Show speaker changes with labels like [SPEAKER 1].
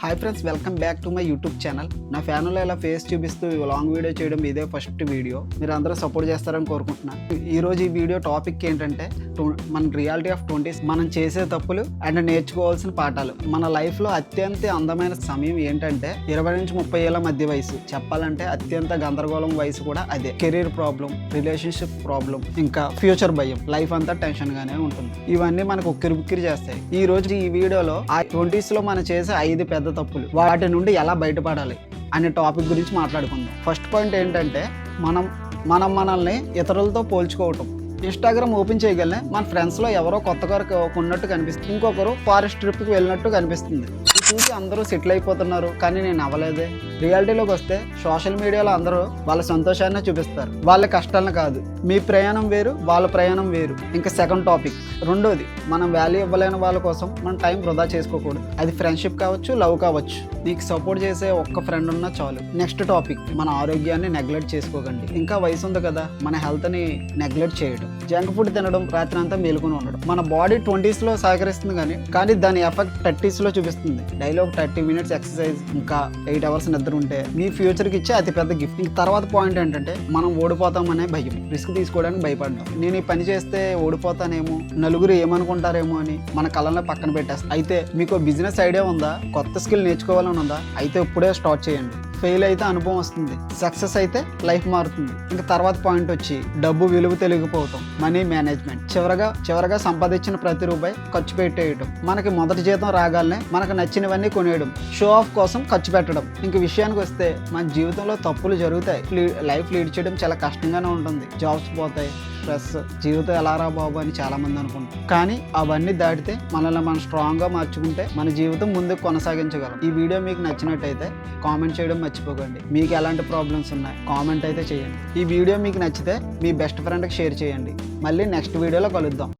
[SPEAKER 1] Hi friends welcome back to my YouTube channel నా ఫ్యాన్లో ఇలా ఫేస్ చూపిస్తూ లాంగ్ వీడియో చేయడం ఇదే ఫస్ట్ వీడియో మీరు అందరూ సపోర్ట్ చేస్తారని కోరుకుంటున్నాను ఈరోజు ఈ వీడియో టాపిక్ ఏంటంటే మన రియాలిటీ ఆఫ్ ట్వంటీస్ మనం చేసే తప్పులు అండ్ నేర్చుకోవాల్సిన పాఠాలు. మన లైఫ్లో అత్యంత అందమైన సమయం ఏంటంటే ఇరవై నుంచి ముప్పై ఏళ్ళ మధ్య వయసు. చెప్పాలంటే అత్యంత గందరగోళం వయసు కూడా అదే. కెరీర్ ప్రాబ్లం రిలేషన్షిప్ ప్రాబ్లం ఇంకా ఫ్యూచర్ భయం. లైఫ్ అంతా టెన్షన్గానే ఉంటుంది. ఇవన్నీ మనకు ఉక్కిరి బుక్కిరి చేస్తాయి. ఈ రోజు ఈ వీడియోలో ఆ ట్వంటీస్లో మనం చేసే ఐదు పెద్ద తప్పులు. వాటి నుండి ఎలా బయటపడాలి అనే టాపిక్ గురించి మాట్లాడుకుందాం. ఫస్ట్ పాయింట్ ఏంటంటే మనం మనం మనల్ని ఇతరులతో పోల్చుకోవటం. ఇన్స్టాగ్రామ్ ఓపెన్ చేయగలనే మన ఫ్రెండ్స్లో ఎవరో కొత్తగా ఉన్నట్టు కనిపిస్తుంది. ఇంకొకరు ఫారెస్ట్ ట్రిప్కి వెళ్ళినట్టు కనిపిస్తుంది. చూసి అందరూ సెటిల్ అయిపోతున్నారు కానీ నేను అవ్వలేదే రియాలిటీలోకి వస్తే సోషల్ మీడియాలో అందరూ వాళ్ళ సంతోషాన్ని చూపిస్తారు. వాళ్ళ కష్టాలను కాదు. మీ ప్రయాణం వేరు వాళ్ళ ప్రయాణం వేరు. ఇంకా సెకండ్ టాపిక్. రెండోది మనం వాల్యూ ఇవ్వలేని వాళ్ళ కోసం మనం టైం వృధా చేసుకోకూడదు. అది ఫ్రెండ్షిప్ కావచ్చు లవ్ కావచ్చు. నీకు సపోర్ట్ చేసే ఒక్క ఫ్రెండ్ ఉన్నా చాలు. నెక్స్ట్ టాపిక్ మన ఆరోగ్యాన్ని నెగ్లెక్ట్ చేసుకోకండి. ఇంకా వయసు ఉంది కదా మన హెల్త్ని నెగ్లెక్ట్ చేయడం. జంక్ ఫుడ్ తినడం రాత్రి అంతా మేలుకొని ఉండడం. మన బాడీ ట్వంటీస్లో సహకరిస్తుంది కానీ కానీ దాని ఎఫెక్ట్ థర్టీస్లో చూపిస్తుంది. డైలీ ఒక థర్టీ మినిట్స్ ఎక్సర్సైజ్ ఇంకా ఎయిట్ అవర్స్ నిద్ర ఉంటే మీ ఫ్యూచర్కి ఇచ్చే అతి పెద్ద గిఫ్ట్. ఇంక తర్వాత పాయింట్ ఏంటంటే మనం ఓడిపోతామనే భయం. రిస్క్ తీసుకోవడానికి భయపడ్డాం. నేను ఈ పని చేస్తే ఓడిపోతానేమో నలుగురు ఏమనుకుంటారేమో అని మన కళ్ళని పక్కన పెట్టేస్తాం. అయితే మీకు బిజినెస్ ఐడియా ఉందా? కొత్త స్కిల్ నేర్చుకోవాలని ఉందా? అయితే ఇప్పుడే స్టార్ట్ చేయండి. ఫెయిల్ అయితే అనుభవం వస్తుంది. సక్సెస్ అయితే లైఫ్ మారుతుంది. ఇంకా తర్వాత పాయింట్ వచ్చి డబ్బు విలువ తెలియకపోవటం మనీ మేనేజ్మెంట్. చివరగా చివరగా సంపాదించిన ప్రతి రూపాయి ఖర్చు పెట్టేయటం. మనకి మొదటి జీతం రాగాలనే మనకు నచ్చినవన్నీ కొనేయడం షో ఆఫ్ కోసం ఖర్చు పెట్టడం. ఇంక విషయానికి వస్తే మన జీవితంలో తప్పులు జరుగుతాయి. లైఫ్ లీడ్ చేయడం చాలా కష్టంగానే ఉంటుంది. జాబ్స్ పోతాయి స్ట్రెస్ జీవితం ఎలా రా బాబు అని చాలా మంది అనుకుంటారు. కానీ అవన్నీ దాటితే మనల్ని మనం స్ట్రాంగ్గా మార్చుకుంటే మన జీవితం ముందుకు కొనసాగించగలం. ఈ వీడియో మీకు నచ్చినట్టయితే కామెంట్ చేయడం మర్చిపోకండి. మీకు ఎలాంటి ప్రాబ్లమ్స్ ఉన్నాయి కామెంట్ అయితే చేయండి. ఈ వీడియో మీకు నచ్చితే మీ బెస్ట్ ఫ్రెండ్కి షేర్ చేయండి. మళ్ళీ నెక్స్ట్ వీడియోలో కలుద్దాం.